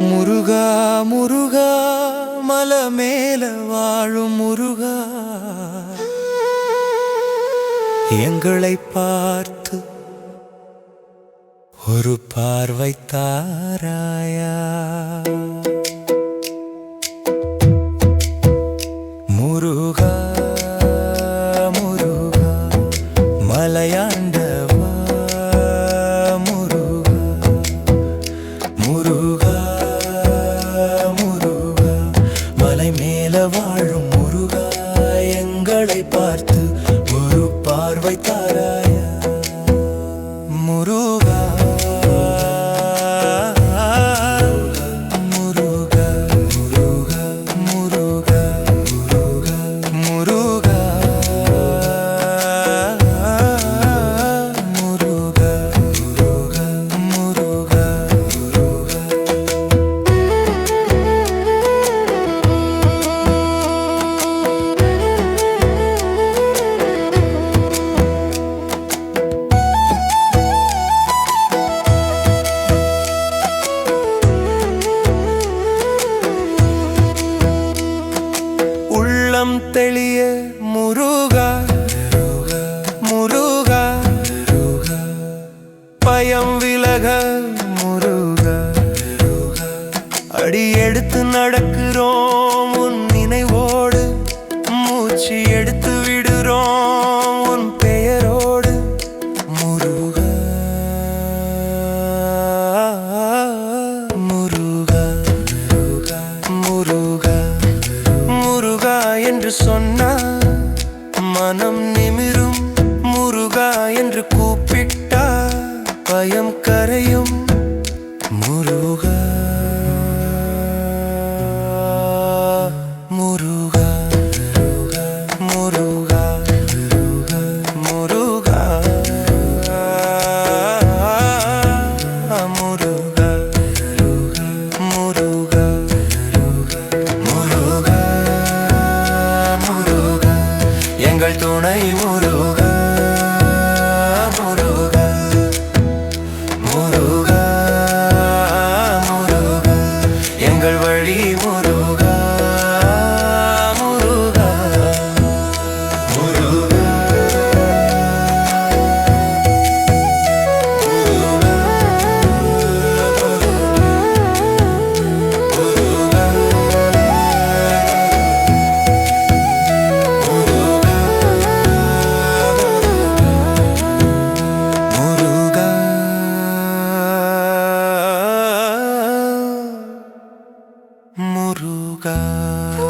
முருகா முருகா மல மேல வாழும் முருகா. எங்களை பார்த்து ஒரு பார்வை தாராயா. முருகா முருகா மலையாண்டவா. முருகா முருகா பார்த்து உள்ளம் தெளிய முருகா. முருகா. பயம் விலக முருகா. அடி எடுத்து நடக்கிறோம். என்று சொன்னா மனம் நிமிரும் முருகா என்று கூப்பிட்டா பயம் கரையும் முருகா முருகா. எங்கள் துணை முருகா 的